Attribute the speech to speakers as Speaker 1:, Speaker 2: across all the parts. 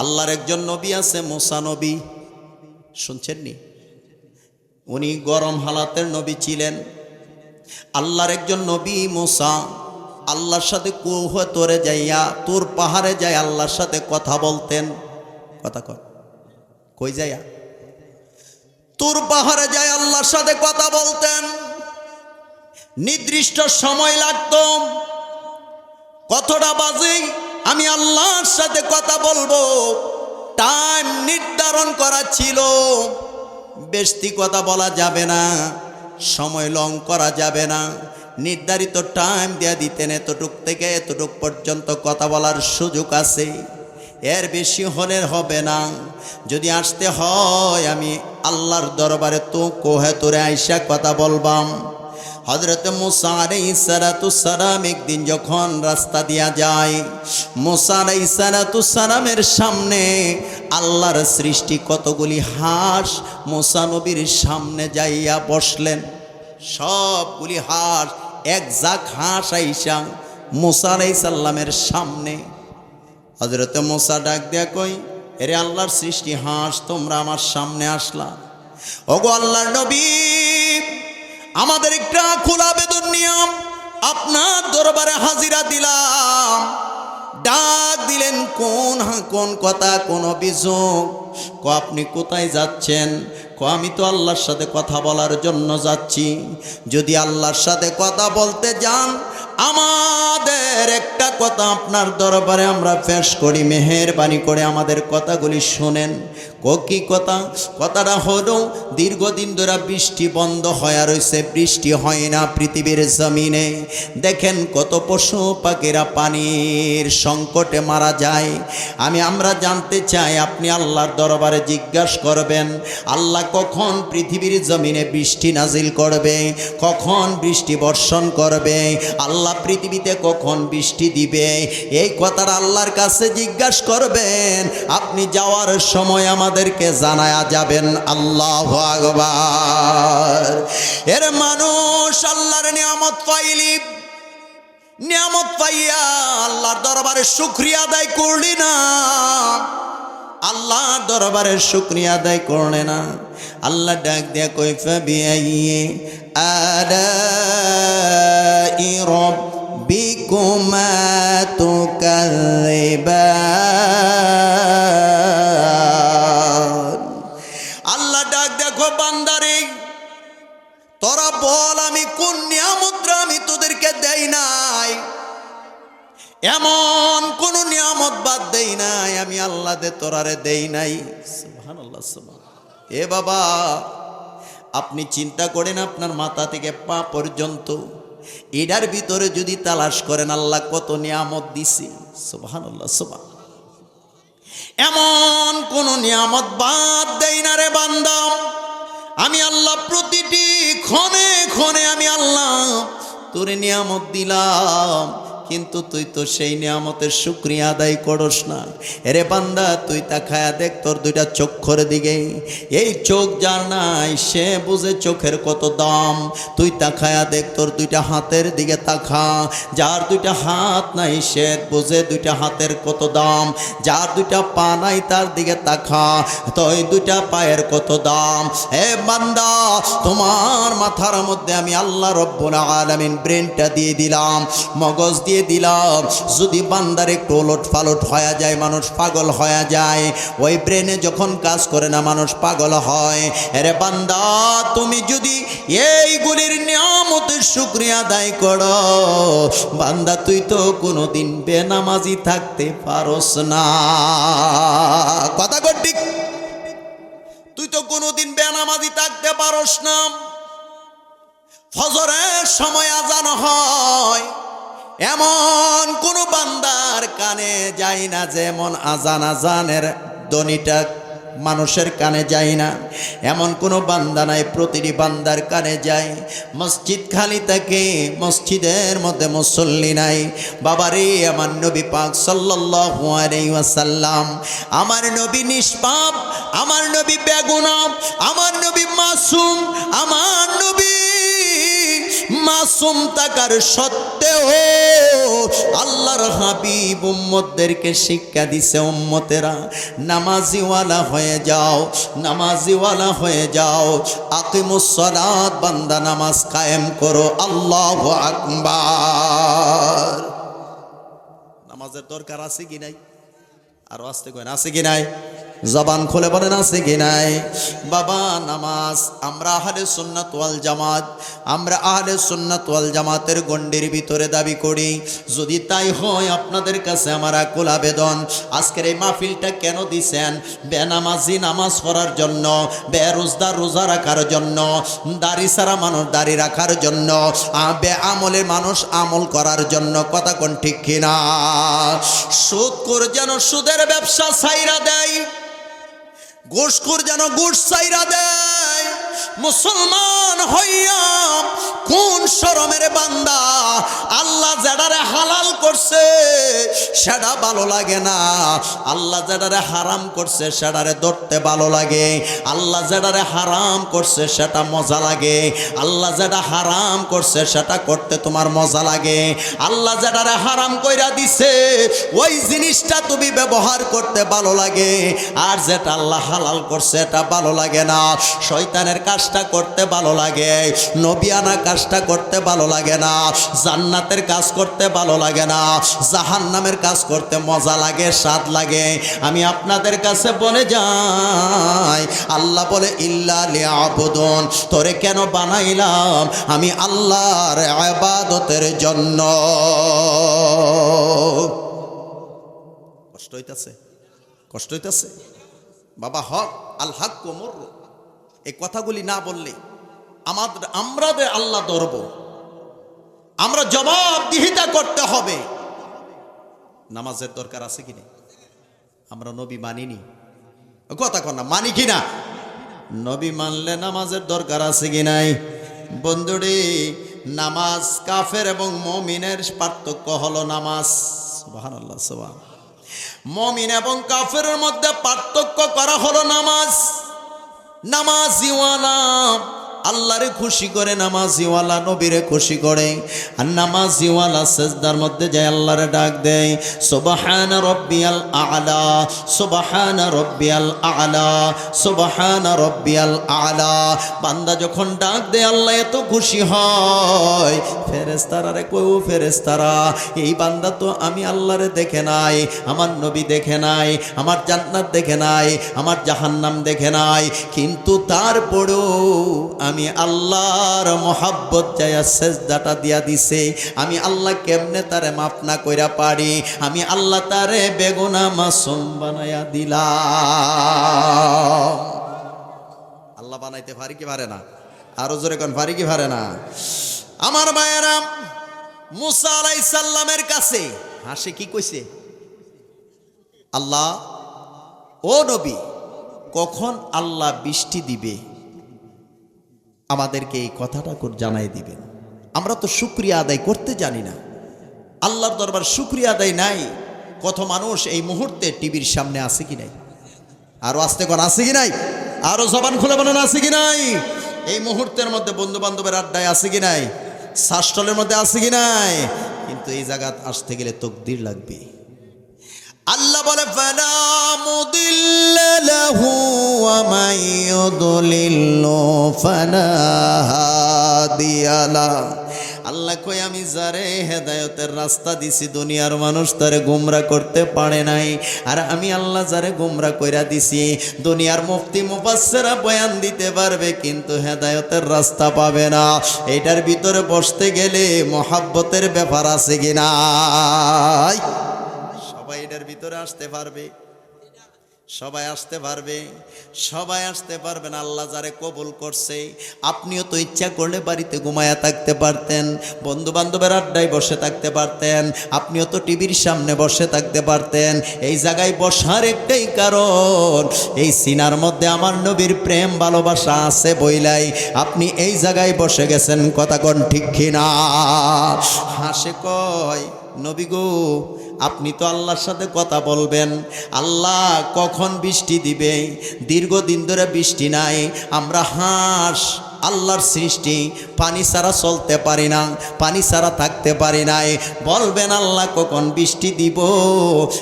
Speaker 1: আল্লাহর একজন নবী আছে, মোসা নবী। শুনছেননি? উনি গরম হালাতের নবী ছিলেন। আল্লাহর একজন নবী মোসা, আল্লাহর সাথে কুহ তোরে যাইয়া, তোর পাহাড়ে যাই আল্লাহর সাথে কথা বলতেন। কথা কর কই যাইয়া? তোর পাহাড়ে যাই আল্লাহর সাথে কথা বলতেন। নির্দিষ্ট সময় লাগতো। কতটা বাজে আমি আল্লাহর সাথে কথা বলব। টাইম নির্ধারণ করা ছিল। বেশি কথা বলা যাবে না। সময় লং করা যাবে না। নির্ধারিত টাইম দেয়া দিতেন এতটুক থেকে এতটুক পর্যন্ত কথা বলার সুযোগ আছে। এর বেশি হলে হবে না। যদি আসতে হয়, আমি আল্লাহর দরবারে তো কোহে তোরে আইসা কথা বলবাম। হজরত মুসা সালাম একদিন যখন রাস্তা দিয়া যায়, মুসা সালামের সামনে আল্লাহর সৃষ্টি কতগুলি হাঁস, মুসা নবীর সামনে যাইয়া বসলেন। সবগুলি হাঁস, এক জাক হাঁস আইসা মুসা সাল্লামের সামনে। হজরত মোসা ডাক দেয়া কই এরে আল্লাহর সৃষ্টি হাঁস, তোমরা আমার সামনে আসলা। ওগো আল্লাহর নবী আমাদের একটা খোলা বেদন নিয়ম। আপনার দরবারে হাজিরা দিলাম। ডাক দিলেন, কোন কোন কথা, কোন অভিযোগ? ক, আপনি কোথায় যাচ্ছেন? ক, আমি তো আল্লাহর সাথে কথা বলার জন্য যাচ্ছি। যদি আল্লাহর সাথে কথা বলতে যান, আমাদের একটা কথা আপনার দরবারে আমরা পেশ করি। মেহেরবানি করে আমাদের কথাগুলি শোনেন। ক কথা? কথাটা হলো, দীর্ঘদিন ধরে বৃষ্টি বন্ধ হয়ে রয়েছে, বৃষ্টি হয় না পৃথিবীর জমিনে। দেখেন কত পশু পাখিরা পানির সংকটে মারা যায়। আমি, আমরা জানতে চাই, আপনি আল্লাহর দরবারে জিজ্ঞাসা করবেন, আল্লাহ কখন পৃথিবীর জমিনে বৃষ্টি নাজিল করবে? কখন বৃষ্টি বর্ষণ করবে? আল্লাহ পৃথিবীতে কখন বৃষ্টি দিবে? এই কথাটা আল্লাহর কাছে জিজ্ঞাসা করবেন, আপনি যাওয়ার সময় আমাদেরকে জানায়া যাবেন, আল্লাহ আকবার। এর মানুষ আল্লাহর নিয়ামত পাইলি, নিয়ামত পাইয়া আল্লাহর দরবারে শুক্রিয়া আদায় করলি না। আল্লাহর দরবারে শুক্রিয়া আদায় করলে না। আল্লাহ ডাক দিয়া কই ফাবিআইয়ি আলাই রব্বিকুমা তুকাযিবান। বল, আমি কোন নিয়ামতরা আমি তোদেরকে দেই নাই? এমন কোন নিয়ামত বাদ দেই নাই, আমি আল্লাহ দে তোরারে দেই নাই। এ বাবা, আপনি চিন্তা করেন আপনার মাথা থেকে পা পর্যন্ত, এটার ভিতরে যদি তালাশ করেন, আল্লাহ কত নিয়ামত দিছি। সুবহান এমন কোন নিয়ামত বাদ দেই না রে বান্দাম আমি আল্লাহ প্রতিটি ক্ষণে ক্ষণে আমি আল্লাহ তোরে নিয়ামত দিলাম। কিন্তু তুই তো সেই নিয়ামতের শুক্রিয়া আদায় করস না। এরে বান্দা, তুই তা খায়া দেখ তোর দুইটা চক্ষর দিকে। এই চোখ যার নাই, সে বুঝে চোখের কত দাম। তুই তাকায়া দেখ তোর দুইটা হাতের দিকে তাকা। যার দুইটা হাত নাই, সে বুঝে দুইটা হাতের কত দাম। যার দুইটা পা নাই, তার দিকে তাকা। তুই দুইটা পায়ের কত দাম। হে বান্দা, তোমার মাথার মধ্যে আমি আল্লাহ রব্বুল আলামিন ব্রেনটা দিয়ে দিলাম। মগজ দিয়ে দিলাম। যদি বান্দার একটু ওলট ফালট হয়ে যায়, মানুষ পাগল হয়ে যায়, ওই ব্রেনে যখন কাজ করে না, মানুষ পাগল হয়। আরে বান্দা, তুমি যদি এইগুলির নিয়ামতের শুক্রিয়া আদায় করো, বান্দা, তুই তো কোনোদিন বেনামাজি থাকতে পারস না। কথা কর তুই তো কোনোদিন বেনামাজি থাকতে পারস না। ফজরের সময় আজান হয়। এমন কোন বান্দার কানে যায় না যেমন আজান আজানের দনিটা মানুষের কানে যায় না। এমন কোনো বান্দা নাই, প্রতিটি বান্দার কানে যায়। মসজিদ খালি থাকে, মসজিদের মধ্যে মুসল্লি নাই। বাবারে, আমার নবী পাক ওয়াসাল্লাম, আমার নবী নিষ্পাপ, আমার নবী বেগুনাম, আমার নবী মাসুম, আমার নবী মাসুম থাকার সত্ত্বে এ ও, আল্লাহর হাবিব উম্মতদেরকে শিক্ষা দিছে উম্মতেরা, নামাজিওয়ালা হয়ে যাও, নামাজিওয়ালা হয়ে যাও, আকিমুস সালাত, বান্দা নামাজ কায়েম করো, আল্লাহু আকবার। নামাজের দরকার আছে কি নাই? আর আসতে কয় আছে কি নাই? জবান খুলে বলেন আছে কি নাই। বাবা, নামাজ, আমরা আহলে সুন্নাত ওয়াল জামাত, আমরা আহলে সুন্নাত ওয়াল জামাতের গণ্ডির ভিতরে দাবি করি। যদি তাই হয়, আপনাদের কাছে আমার আকুল আবেদন। আজকের এই মাহফিলটা কেন দিছেন? বেনামাজি নামাজ পড়ার জন্য, বেরোজদার রোজা রাখার জন্য, দাড়ি সারা মানুষ দাড়ি রাখার জন্য বে আমলে মানুষ আমল করার জন্য, কথা কোন ঠিক কিনা? সুদ কর যেন সুদের ব্যবসা সাইরা দেয়। ঘুষখোর যেন গোস চাইরা দেয়। মুসলমান হইয়া কোন শরমের বান্দা আল্লাহ যেটারে হালাল করছে সেটা ভালো লাগে না। আল্লাহ যেটারে হারাম করছে সেটারে ধরতে ভালো লাগে। আল্লাহ যেটারে হারাম করছে সেটা মজা লাগে। আল্লাহ যেটা হারাম করছে সেটা করতে তোমার মজা লাগে। আল্লাহ যেটারে হারাম কইরা দিছে, ওই জিনিসটা তুমি ব্যবহার করতে ভালো লাগে। আর যেটা আল্লাহ হালাল করছে এটা ভালো লাগে না। শয়তানের কাজটা করতে ভালো লাগে। নবিয়ানা কাজটা করতে ভালো লাগে না। জান্নাতের কাজ করতে ভালো লাগে না। জাহান্নামের কাজ করতে মজা লাগে, স্বাদ লাগে। আমি আপনাদের কাছে বলে যাই, আল্লাহ বলে, ইল্লা লিয়াবুদুন, তোরে কেন বানাইলাম? আমি আল্লাহর আবাদতের জন্য। কষ্ট হইতাছে? কষ্ট হইতাছে? বাবা, হক আল হক কোমর এই কথাগুলি না বললে আমাদের আমরা যে আল্লাহ ধরব। আমরা জবাবদিহিতা করতে হবে। নামাজের দরকার আছে কি নেই? আমরা নবী মানিনি। কথা না, মানি কি না? নবী মানলে নামাজের দরকার আছে কি নাই? বন্ধুরে, নামাজ কাফের এবং মমিনের পার্থক্য হলো নামাজ। সুবহান। মমিন এবং কাফের মধ্যে পার্থক্য করা হলো নামাজ। নামাজিওয়ালা আল্লাহরে খুশি করে, নামাজিওয়ালা নবীরে খুশি করে। আর নামাজিওয়ালা সেজদার মধ্যে যায় আল্লাহরে ডাক দেয়, সুবহান রব্বিয়াল আলা, সুবহান রব্বিয়াল আলা, সুবহান রব্বিয়াল আলা। বান্দা যখন ডাক দেয়, আল্লাহ এত খুশি হয়। ফেরেস্তারা রে কই ফেরেস্তারা এই বান্দা তো আমি আল্লাহরে দেখে নাই, আমার নবী দেখে নাই, আমার জান্নাত দেখে নাই, আমার জাহান্নাম দেখে নাই, কিন্তু তারপরেও আমি আল্লাহর মহাব্বত যাইয়া সেজদাটা দিয়া দিছে। আমি আল্লাহ কেমনে তারে মাফ না কইরা পারি? আমি আল্লাহ তারে বেগুনা মাসুম বানাইয়া দিলাম। আল্লাহ বানাইতে পারি কি পারে না? আরও জোরে কোন, পারি কি পারে না? আমার মায়েরা মুসা আলাইসাল্লামের কাছে হাসে কি কইছে? আল্লাহ, ও নবী, কখন আল্লাহ বৃষ্টি দিবে? আমাদেরকে এই কথাটা করে জানাই দিবেন। আমরা তো শুক্রিয়া আদায় করতে জানি না। আল্লাহর দরবার শুক্রিয়া আদায় নাই। কত মানুষ এই মুহূর্তে টিভির সামনে আছে কি নাই? আরও আসতে কোন আছে কি নাই? আরও জবান খুলে বলেন, আছে কি নাই? এই মুহূর্তের মধ্যে বন্ধু বান্ধবের আড্ডায় আছে কি নাই? শ্বাসটলের মধ্যে আছে কি নাই? কিন্তু এই জায়গা আসতে গেলে তকদির লাগবে। আল্লাহ বলে, ফালা মুদিল্লা লাহু ওয়া মান ইউদলিল্লু ফালা হাদিয়া লা আল্লাহ কই, আমি যারে হেদায়তের রাস্তা দিছি, দুনিয়ার মানুষ তারে গুমরা করতে পারে নাই। আর আমি আল্লাহ যারে গুমরা কইরা দিছি, দুনিয়ার মুফতি মুফাসসিরা বয়ান দিতে পারবে, কিন্তু হেদায়তের রাস্তা পাবে না। এটার ভিতরে বসতে গেলে মহাব্বতের ব্যাপার আছে কিনা ভিতরে আসতে পারবে। সবাই আসতে পারবে। সবাই আসতে পারবেন আল্লাহ যারে কবুল করছে। আপনিও তো ইচ্ছা করলে বাড়িতে ঘুমায়া থাকতে পারতেন বন্ধু বান্ধবের আড্ডায় বসে থাকতে পারতেন, আপনিও তো টিভির সামনে বসে থাকতে পারতেন। এই জায়গায় বসার একটাই কারণ, এই সিনার মধ্যে আমার নবীর প্রেম, ভালোবাসা আছে বইলাই। আপনি এই জায়গায় বসে গেছেন, কথা কন ঠিক কিনা? হাসে কয়, নবী গো আপনি তো আল্লাহর সাথে কথা বলবেন। আল্লাহ কখন বৃষ্টি দিবে? দীর্ঘদিন ধরে বৃষ্টি নাই। আমরা হাঁস আল্লাহর সৃষ্টি, পানি ছাড়া চলতে পারি না, পানি ছাড়া থাকতে পারি নাই। বলবেন, আল্লাহ কখন বৃষ্টি দিব?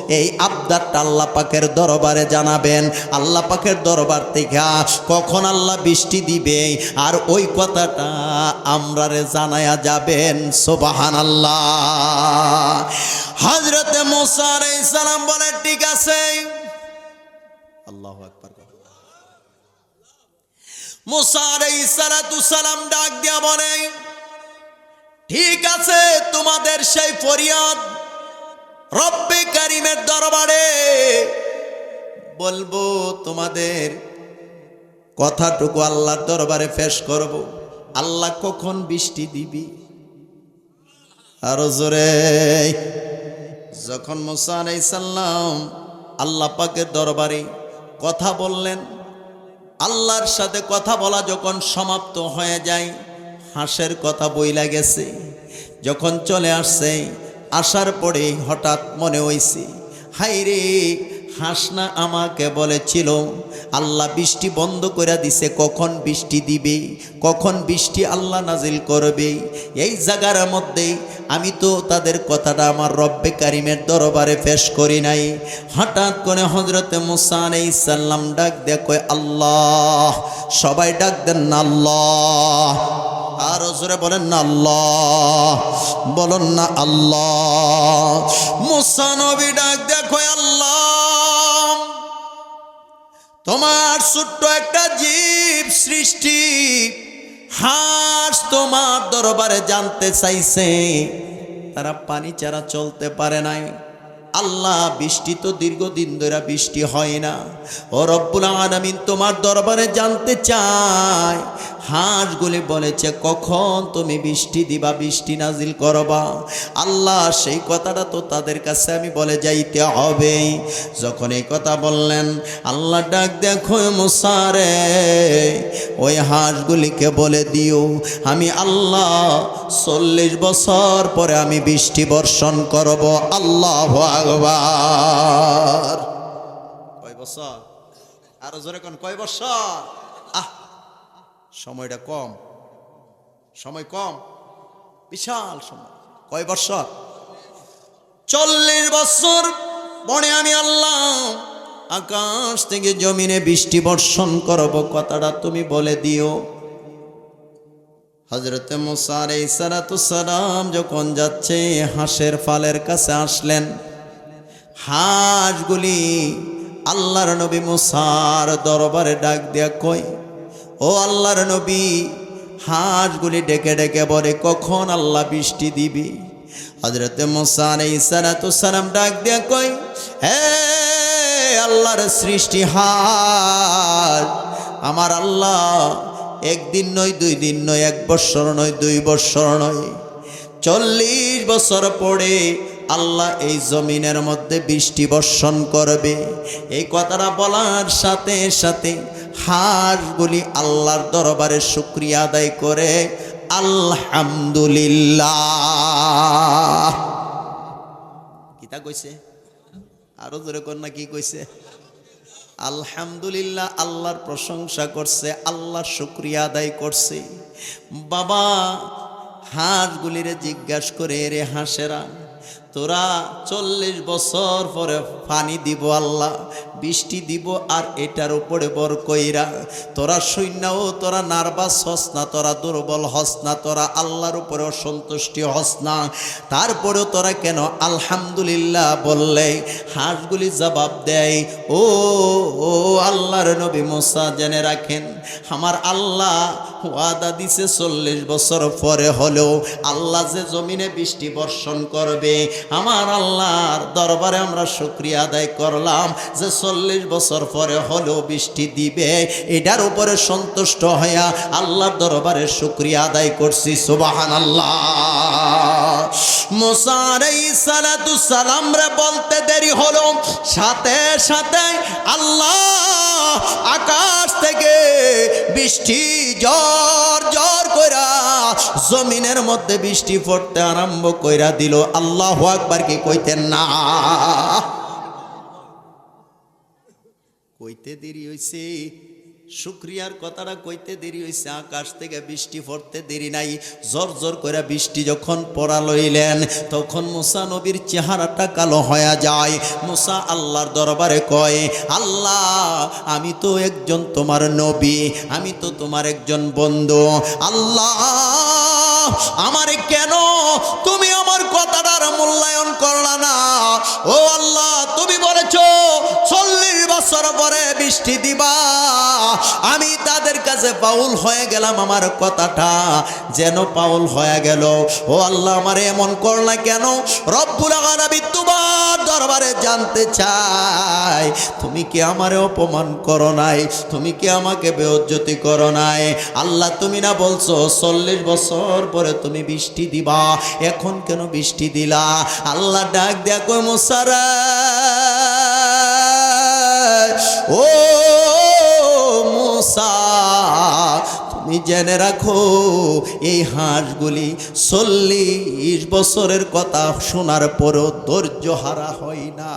Speaker 1: এই আবদারটা আল্লাহ পাকের দরবারে জানাবেন। আল্লাহ পাকের দরবার থেকে কখন আল্লাহ বৃষ্টি দিবে? আর ওই কথাটা আমরারে জানায়া যাবেন সোবাহান আল্লাহ হজরতে মোসার সালাম বলে ঠিক আছে। মোসার সালাম ডাক দিয়া বলে, ঠিক আছে, তোমাদের সেই ফরিয়াদ রব্বে কারিমের দরবারে বলব, তোমাদের কথাটুকু আল্লাহর দরবারে ফেস করব। আল্লাহ কখন বৃষ্টি দিবি? আরও জোরে, যখন মুসা আলাইসাল্লাম আল্লাহ পাকের দরবারে কথা বললেন আল্লাহর সাথে কথা বলা যখন সমাপ্ত হয়ে যায়, হাঁসের কথা বইলা গেছে। যখন চলে আসছে, আসার পরে হঠাৎ মনে হইছে হাই রে হাঁস না আমাকে বলেছিল, আল্লাহ বৃষ্টি বন্ধ করে দিছে, কখন বৃষ্টি দিবে? কখন বৃষ্টি আল্লাহ নাজিল করবে? এই জায়গার মধ্যে আমি তো তাদের কথাটা আমার রব্বে কারিমের দরবারে পেশ করি নাই। হঠাৎ করে হজরতে মুসান সাল্লাম ডাক দেখো আল্লাহ, সবাই ডাক দেন না আল্লাহ। আর জোরে বলেন, না আল্লাহ। বলুন, না আল্লাহ। মুসা নবী ডাক দেখো আল্লাহ। তোমার ছোট্ট একটা জীব সৃষ্টি। হাঁস তোমার দরবারে জানতে চাইছে। তারা পানি ছাড়া চলতে পারে নাই। আল্লাহ বৃষ্টি তো দীর্ঘদিন ধরে বৃষ্টি হয় না। ও রব্বুল আলামিন তোমার দরবারে জানতে চায়। হাঁসগুলি বলেছে, কখন তুমি বৃষ্টি দিবা, বৃষ্টি নাজিল করবা? আল্লাহ সেই কথাটা তো তাদের কাছে আমি বলে যাইতে হবে যখন এই কথা বললেন, আল্লাহ ডাক, দেখো মুসারে ওই হাঁসগুলিকে বলে দিও, আমি আল্লাহ চল্লিশ বছর পরে আমি বৃষ্টি বর্ষণ করব। আল্লাহ আকবার। কয় বছর? আরও জোরে কোন, কয় বছর? সময়টা কম। সময় কম? বিশাল সময়। কয় বছর? চল্লিশ বছর। পরে আমি আল্লাহ আকাশ থেকে জমিনে বৃষ্টি বর্ষণ করব। কথাটা তুমি বলে দিও। হজরতে মুসার এই সালাম যখন যাচ্ছে, হাঁসের ফালের কাছে আসলেন। হাঁসগুলি আল্লাহর নবী মুসার দরবারে ডাক দিয়া কই ও আল্লাহর নবী হাঁসগুলি ডেকে ডেকে বলে, কখন আল্লাহ বৃষ্টি দিবি? হজরতে মুসার সালাম ডাক দিয়া কই হে আল্লাহর সৃষ্টি হার আমার আল্লাহ একদিন নয়, দুই দিন নয়, এক বৎসর নয়, দুই বৎসর নয়, চল্লিশ বছর পরে আল্লাহ এই জমিনের মধ্যে বৃষ্টি বর্ষণ করবে। এই কথাটা বলার সাথে সাথে হাঁসগুলি আল্লাহর দরবারে শুক্রিয়া আদায় করে, আলহামদুলিল্লাহ। কইছে? আরও জোরে কন্যা কি কইছে? আলহামদুলিল্লাহ, আল্লাহর প্রশংসা করছে, আল্লাহর শুক্রিয়া আদায় করছে। বাবা হাঁসগুলিরে জিজ্ঞাসা করে রে হাঁসেরা তোরা চল্লিশ বছর পরে পানি দিব আল্লাহ, বৃষ্টি দিব আর এটার উপরে বর কইরা। তোরা সৈন্যও তোরা নার্ভাস হস না, তোরা দুর্বল হস না, তোরা আল্লাহর উপরে অসন্তুষ্টি হস না। তারপরেও তোরা কেন আলহামদুলিল্লাহ বললে? হাঁসগুলি জবাব দেয়, ও ও, আল্লাহর নবী মোসা জেনে রাখেন, আমার আল্লাহ ওয়াদা দিছে চল্লিশ বছর পরে হলেও আল্লাহ যে জমিনে বৃষ্টি বর্ষণ করবে আমার আল্লাহর দরবারে আমরা শুক্রিয়া আদায় করলাম যে চল্লিশ বছর পরে হলেও বৃষ্টি দিবে, এটার উপরে সন্তুষ্ট হইয়া আল্লাহর দরবারে শুক্রিয়া আদায় করছি সুবাহান আল্লাহ মোসার সালাতু সালাম রে বলতে দেরি হলো, সাথে সাথে আল্লাহ আকাশ থেকে বৃষ্টি জ্বর জ্বর কইরা জমিনের মধ্যে বৃষ্টি পড়তে আরম্ভ কইরা দিল, আল্লাহ আকবার কি কইতেন না? কইতে দেরি হইছে। শুক্রিয়ার কথাটা কইতে দেরি হয়েছে আকাশ থেকে বৃষ্টি পড়তে দেরি নাই। জোর জোর করে বৃষ্টি যখন পড়া লইলেন, তখন মুসা নবীর চেহারাটা কালো হয়ে যায়। মুসা আল্লাহর দরবারে কয়, আল্লাহ, আমি তো একজন তোমার নবী, আমি তো তোমার একজন বন্ধু। আল্লাহ, আমারে কেন তুমি আমার কথাটার মূল্যায়ন করলা না? ও আল্লাহ, তুমি বলেছ, চল্লিশ বছর পরে বৃষ্টি দিবা। আমি তাদের কাছে পাউল হয়ে গেলাম আমার কথাটা। যেন পাউল হয়ে গেল। ও আল্লাহ আমারে এমন করলা কেন? রব্বুল আলামিন তোমার দরবারে জানতে চাই। তুমি কি আমারে অপমান করো নাই? তুমি কি আমাকে বেজ্জতি করো নাই? আল্লাহ তুমি না বলছো, চল্লিশ বছর পরে তুমি বৃষ্টি দিবা। এখন কেন বৃষ্টি দিলা? আল্লাহ ডাক দেয়া কই মুসারা ও তুমি জেনে রাখো, এই হাঁসগুলি চল্লিশ বছরের কথা শোনার পরও ধৈর্য হারা হয় না।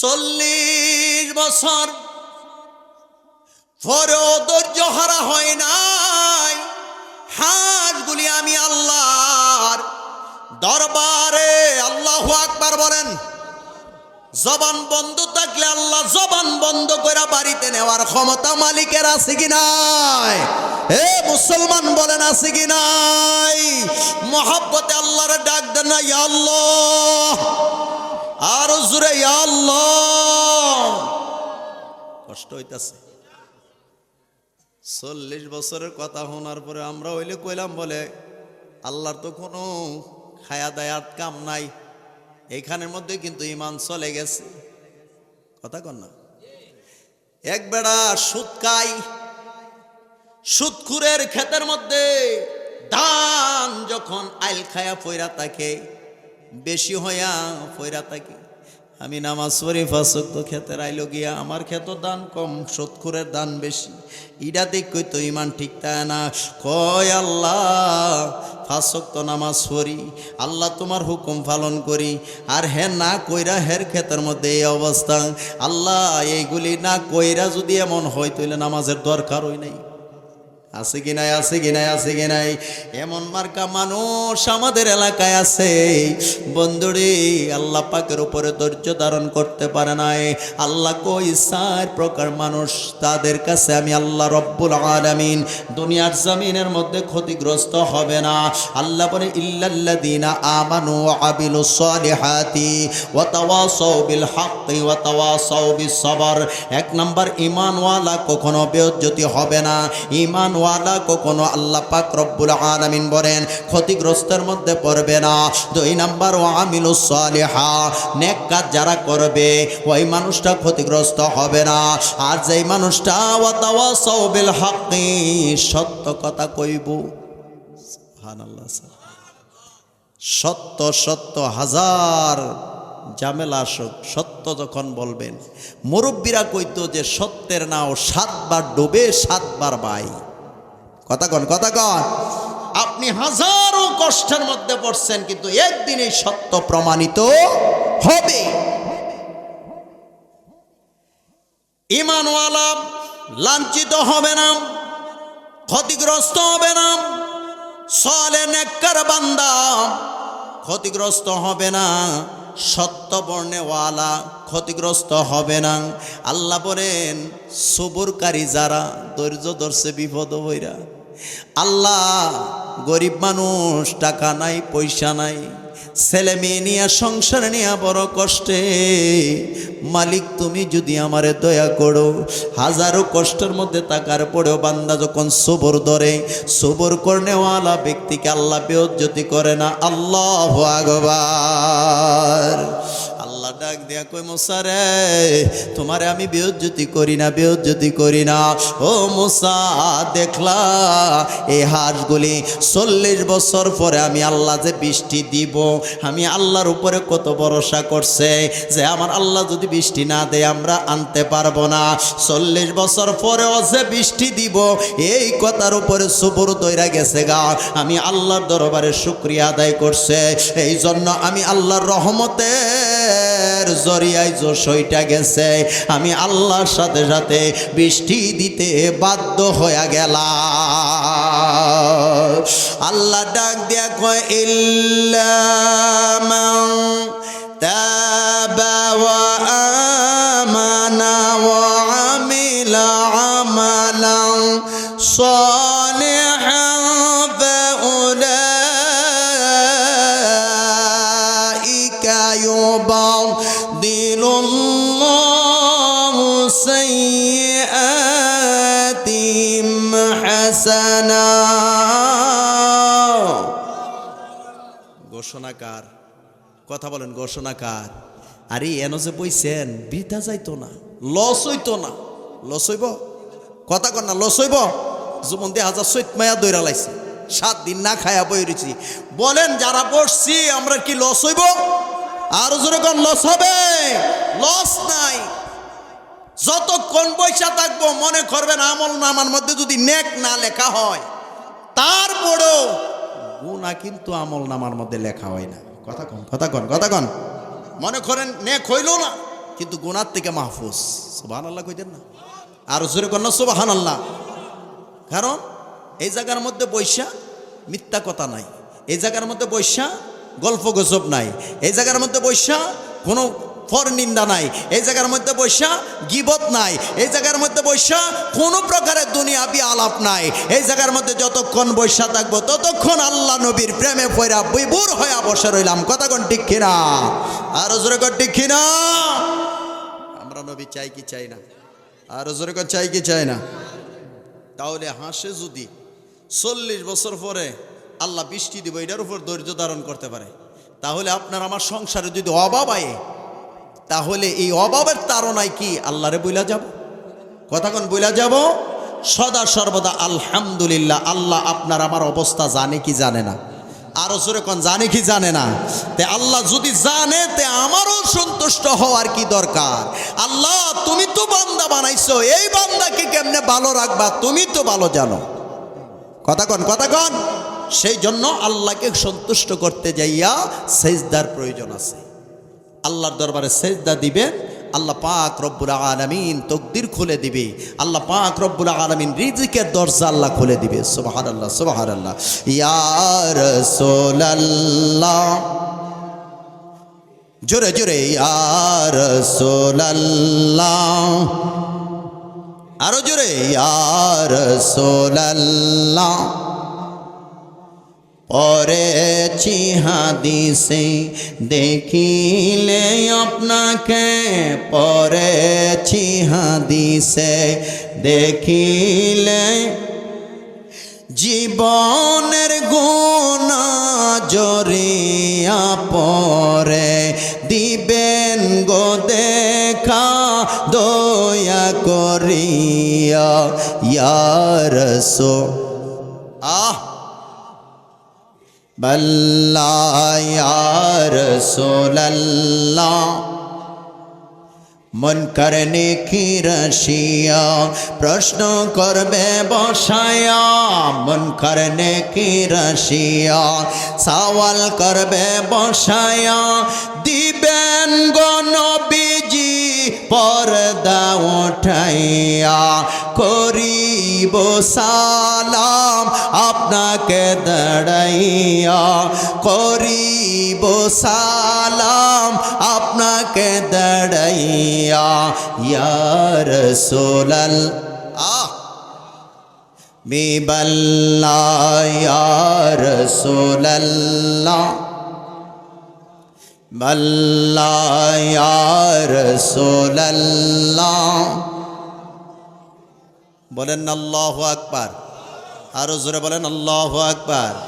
Speaker 1: চল্লিশ বছর পরেও ধৈর্য হারা হয় নাই। হাঁসগুলি আমি আল্লাহর দরবারে আল্লাহ আকবার বলেন, জবান বন্ধ থাকলে আল্লাহ জবান বন্ধ করে বাড়িতে নেওয়ার ক্ষমতা মালিকের আছে কি নাই? হে মুসলমান বলেন আছে কি নাই? মহাব্বতে আল্লাহর ডাক দেন না আল্লাহ, আর জুড়ে আল্লাহ। কষ্ট হইতাছে। চল্লিশ বছরের কথা শোনার পরে আমরা হইলে কইলাম বলে, আল্লাহর তো কোনো খায়া দায়াত কাম নাই, এইখানের মধ্যে কিন্তু ইমান চলে গেছে। কথা কন না? এক বেড়া সুদ খাই সুদখুরের ক্ষেতের মধ্যে ধান যখন আইল খায়া ফইরা থাকে, বেশি হইয়া ফইরা থাকে। আমি নামাজ পড়ি ফাঁসক তো ক্ষেতের আইলো গিয়া, আমার ক্ষেত দান কম সৎখুরের দান বেশি। ইডা দেখই তো ইমান ঠিক তাই না? কয় আল্লাহ ফাঁসক তো নামাজ পড়ি, আল্লাহ তোমার হুকুম পালন করি। আর হে না কইরা হের ক্ষেতের মধ্যে এই অবস্থা। আল্লাহ, এইগুলি না কইরা যদি এমন হয় তাহলে নামাজের দরকার হই নাই। আছে কি নাই, আছে কি নাই, আছে কি নাই? এমন মার্কা মানুষ আমাদের এলাকায় আছে। বন্ধুরে, আল্লাহ পাকের উপরে ধৈর্য ধারণ করতে পারে নাই। আল্লাহ কই, চার প্রকার মানুষ তাদের কাছে আমি আল্লাহ রব্বুল আলামিন। দুনিয়ার জমিনের মধ্যে ক্ষতিগ্রস্ত হবে না। আল্লাহ বলে, ইল্লাল্লাযীনা আমানু আমিলুস সালিহাতি ওয়া তাওয়াসাউ বিল হাক্কি ওয়া তাওয়াসাউ বিস সবর এক নাম্বার ঈমানওয়ালা কখনো বেজ্জতি হবে না। ঈমান ওয়ালা কখনো আল্লাহ পাক রব্বুল আলামিন বলেন, ক্ষতিগ্রস্তের মধ্যে পড়বে না। দুই নাম্বার ও আমিলু সালিহা নেক কাজ যারা করবে, ওই মানুষটা ক্ষতিগ্রস্ত হবে না। আর যেই মানুষটা ওয়াতাওয়াসাউ বিল হাক্কি সত্য কথা কইব। সুবহানাল্লাহ সত্য সত্য, হাজার জামেলা আসুক, সত্য যখন বলবেন। মুরব্বীরা কইতো যে, সত্যের নাও সাতবার ডুবে সাতবার বাই। কথা কন কথা কন। আপনি হাজারো কষ্টের মধ্যে পড়ছেন, কিন্তু একদিন এই সত্য প্রমাণিত হবে। ইমানওয়ালা লাঞ্ছিত হবে না, ক্ষতিগ্রস্ত হবে না সলে নেকর বান্দা ক্ষতিগ্রস্ত হবে না, সত্য বর্ণেওয়ালা ক্ষতিগ্রস্ত হবে না। আল্লাহ বলেন, সবুরকারী যারা, ধৈর্য ধরছে বিপদ হইরা। আল্লাহ গরিব মানুষ, টাকা নাই, পয়সা নাই, ছেলে মেয়ে নিয়ে, সংসার নিয়ে বড় কষ্টে। মালিক তুমি যদি আমারে দয়া করো, হাজারো কষ্টের মধ্যে তাকার পরেও বান্দা যখন সবর ধরে, সবর করনেওয়ালা ব্যক্তিকে আল্লাহ বেজ্জতি করে না। আল্লাহ আগবার ডাক দিয়া কই মুসা রে, তোমারে আমি বেউজ্জতি করি না, বেউজ্জতি করি না। ও মুসা, দেখলা এই হাঁসগুলি চল্লিশ বছর পরে আমি আল্লাহ যে বৃষ্টি দিব, আমি আল্লাহর উপরে কত ভরসা করছে যে আমার আল্লাহ যদি বৃষ্টি না দেয়, আমরা আনতে পারব না। চল্লিশ বছর পরেও যে বৃষ্টি দিব, এই কথার উপরে সুপুর দইরা গেছে গা। আমি আল্লাহর দরবারে শুক্রিয়া আদায় করছে এই জন্য আমি আল্লাহর রহমতের জরিয়ায় জোসইটা গেছে, আমি আল্লাহর সাথে সাথে বৃষ্টি দিতে বাধ্য হয়ে গেলাম। আল্লাহ ডাক দিয়া কয়, ইল্লা তাবা ওয়া আমালাম সব ঘোষণাকার। কথা বলেন, ঘোষণাকার। আরে, এন যে বইছেন বৃথা যাইতো না, লস হইতো না। লস হইব? কথা কর না, লস হইব? জীবন দিয়ে হাজার সৈত মায়া দৈরা লাইছে। সাত দিন না খায়া বই রয়েছি বলেন, যারা বসছি, আমরা কি লস হইব? আর যেরকম লস হবে? লস নাই। যতক্ষণ পয়সা থাকব, মনে করবেন আমল নামার মধ্যে যদি নেক না লেখা হয়, তারপরেও গুণা কিন্তু আমল নামার মধ্যে লেখা হয় না। কথা কন কথা কন কথা কন। মনে করেন নেক হইল না, কিন্তু গুণার থেকে মাহফুজ। সুবাহান আল্লাহ কইতেন না? আর জোরে কন না সুবাহান আল্লাহ কারণ এই জায়গার মধ্যে বৈশা মিথ্যা কথা নাই। এই জায়গার মধ্যে বৈশা গল্প গজব নাই। এই জায়গার মধ্যে বৈশা কোনো ফর নিন্দা নাই। এই জায়গার মধ্যে বৈশা গিবত নাই। এই জায়গার মধ্যে বৈশা কোনো প্রকারের দুনিয়াবি আলাপ নাই। এই জায়গার মধ্যে যতক্ষণ বৈশা থাকব, ততক্ষণ আল্লাহ নবীর প্রেমে পয়রা বিবুর হয়ে বসে রইলাম। কোন ঠিক কিনা? আর জোরে কর ঠিক কিনা? আমরা নবী চাই কি চাই না? আর জোরে কর চাই কি চাই না? তাহলে হাসে যদি চল্লিশ বছর পরে আল্লাহ বৃষ্টি দিব, এটার উপর ধৈর্য ধারণ করতে পারে। তাহলে আপনার আমার সংসারে যদি অভাব আয়ে তাহলে এই অভাবের তারনায় কি আল্লাহরে বইলা যাব? কথাক্ষণ বইলা যাব, সদা সর্বদা আলহামদুলিল্লাহ, আল্লাহ আপনার আমার অবস্থা জানে কি জানে না। আরও জোরে কোন, জানে কি জানে না? তে আল্লাহ যদি জানে, তে আমারও সন্তুষ্ট হওয়ার কি দরকার? আল্লাহ, তুমি তো বান্দা বানাইছো, এই বান্দাকে কেমনে ভালো রাখবা? তুমি তো ভালো জানো। কথা কন কথা কন সেই জন্য আল্লাহকে সন্তুষ্ট করতে যাইয়া সেজদার প্রয়োজন আছে। আল্লাহর দরবারে সেজদা দিবেন, আল্লাহ পাক রব্বুল আলামিন তকদির খুলে দিবে, আল্লাহ পাক রব্বুল আলামিন রিজিকের দরজা আল্লাহ খুলে দিবে। সুবহানাল্লাহ সুবহানাল্লাহ। ইয়া রাসূলুল্লাহ। জোরে জোরে, ইয়া রাসূলুল্লাহ। আরও জোরে, ইয়া রাসূলুল্লাহ। পরেছি হাদিসে দেখিলে আপনাকে পরেছি হাদিসে দেখিলে জীবনের গুণা জরিয়া পরে দিবেন গো দেখা দয়া করিয়া ইয়ার সো আহ बल्ला या रसूल अल्लाह মন করনে কি রশিয়া প্রশ্ন করবে বসায়া মন করনে কি রশিয়া সওয়াল করবে বসায়া দিবেন গণবিজি পর্দা উঠাইয়া করিব সালাম, আপনাকে দাঁড়াইয়া করিব সালাম, আপনাকে দাঁড়াইয়া। ইয়ার সোলাল আহ! বিবল্লা ইয়ার বলেন আল্লাহ আকবার। আরও জোরে বলেন আল্লাহ আকবার।